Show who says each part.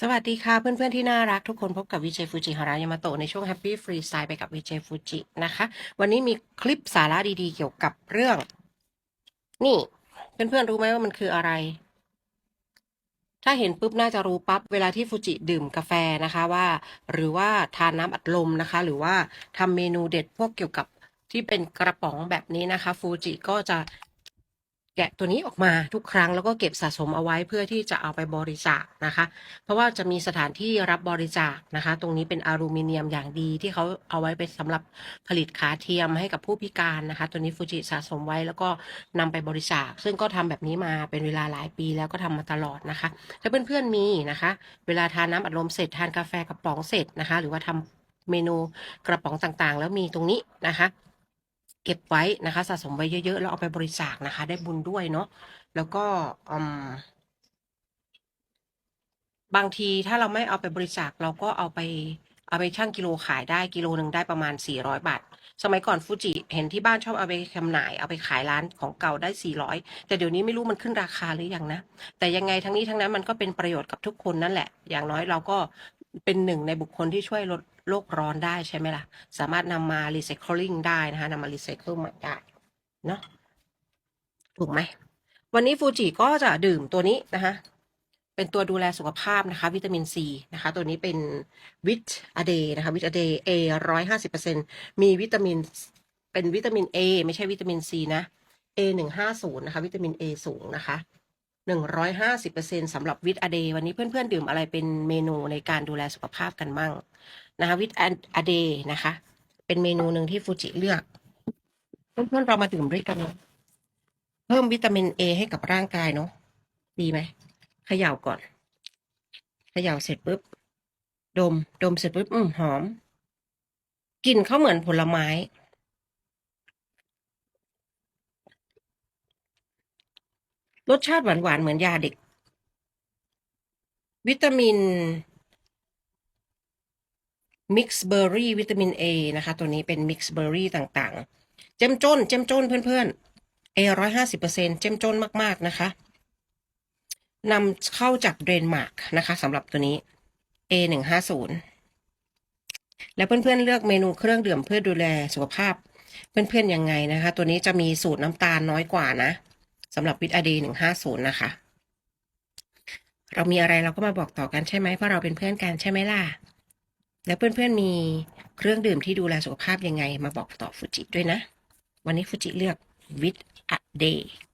Speaker 1: สวัสดีค่ะเพื่อนๆที่น่ารักทุกคนพบกับวิเจฟูจิฮารายามาโตในช่วง Happy Free Style ไปกับวิเจฟูจินะคะ วันนี้มีคลิปสาระดีๆ เกี่ยวกับเรื่อง นี่เพื่อนๆรู้ไหมว่ามันคืออะไร ถ้าเห็นปุ๊บน่าจะรู้ปั๊บเวลาที่ฟูจิดื่มกาแฟนะคะว่า หรือว่าทานน้ำอัดลมนะคะ หรือว่าทำเมนูเด็ดพวกเกี่ยวกับที่เป็นกระป๋องแบบนี้นะคะ ฟูจิก็จะ แกะตัวนี้ออกมาทุกครั้งแล้วก็เก็บสะสมเอาไว้เพื่อที่จะเอาไปบริจาคนะคะ เพราะว่าจะมีสถานที่รับบริจาคนะคะ ตรงนี้เป็นอลูมิเนียมอย่างดีที่เขาเอาไว้เป็นสำหรับผลิตขาเทียมให้กับผู้พิการนะคะ ตัวนี้ฟูจิสะสมไว้แล้วก็นำไปบริจาค ซึ่งก็ทำแบบนี้มาเป็นเวลาหลายปีแล้วก็ทำมาตลอดนะคะ ถ้าเพื่อนๆมีนะคะ เวลาทานน้ำอัดลมเสร็จทานกาแฟกระป๋องเสร็จนะคะ หรือว่าทำเมนูกระป๋องต่างๆ แล้วมีตรงนี้นะคะ เก็บไว้นะคะ สะสมไว้เยอะๆแล้วเอาไปบริจาคนะคะ ได้บุญด้วยเนาะแล้วก็บางทีถ้าเราไม่เอาไปบริจาคเราก็เอาไปเอาไปชั่งกิโลขายได้กิโลหนึ่งได้ประมาณสี่ร้อยบาท สมัยก่อนฟูจิเห็นที่บ้านชอบเอาไปจำหน่าย เอาไปขายร้านของเก่าได้สี่ร้อยแต่เดี๋ยวนี้ไม่รู้มันขึ้นราคาหรือยังนะ แต่ยังไงทั้งนี้ทั้งนั้นมันก็เป็นประโยชน์กับทุกคนนั่นแหละ อย่างน้อยเราก็เป็นหนึ่งในบุคคลที่ช่วยลด โลกร้อนได้ใช่ไหมล่ะ สามารถนำมารีไซเคิลลิงได้นะคะนำมารีไซเคิลใหม่ได้เนาะถูกไหม วันนี้ฟูจิก็จะดื่มตัวนี้นะคะเป็นตัวดูแลสุขภาพนะคะ วิตามินซีนะคะ ตัวนี้เป็นวิตอเดนะคะวิตอเดเอร้อยห้าสิบเปอร์เซ็นมีวิตามินเป็นวิตามินเอไม่ใช่วิตามินซีนะเอหนึ่งห้าศูนย์นะคะ วิตามินเอสูงนะคะ หนึ่งร้อยห้าสิบเปอร์เซ็นสำหรับวิตอเดย์วันนี้เพื่อนๆ ดื่มอะไรเป็นเมนูในการดูแลสุขภาพกันมั่งนะคะวิตอเดย์นะคะ เป็นเมนูหนึ่งที่ฟูจิเลือก เพื่อนๆเรามาดื่มด้วยกันเนอะเพิ่มวิตามินเอให้กับร่างกายเนาะดีไหมเขย่าก่อนเขย่าเสร็จปุ๊บ ดม ดมเสร็จปุ๊บอืมหอมกลิ่นเขาเหมือนผลไม้ รสชาติหวานๆเหมือนยาเด็ก วิตามินมิกซ์เบอร์รี่วิตามินเอนะคะ ตัวนี้เป็นมิกซ์เบอร์รี่ต่างๆ เจ้มจนเจ้มจนเพื่อนๆเอร้อยห้าสิบเปอร์เซ็นเจ้มจนมากๆนะคะนำเข้าจากเดนมาร์กนะคะสำหรับตัวนี้ A หนึ่งห้าศูนย์แล้วเพื่อนๆเลือกเมนูเครื่องดื่มเพื่อดูแลสุขภาพ เพื่อนๆยังไงนะคะ ตัวนี้จะมีสูตรน้ำตาลน้อยกว่านะ สำหรับวิตาดีหนึ่งห้าศูนย์นะคะ เรามีอะไรเราก็มาบอกต่อกันใช่ไหมเพราะเราเป็นเพื่อนกันใช่ไหมล่ะ แล้วเพื่อนๆมีเครื่องดื่มที่ดูแลสุขภาพยังไงมาบอกต่อฟูจิด้วยนะ วันนี้ฟูจิเลือกวิตาเดย์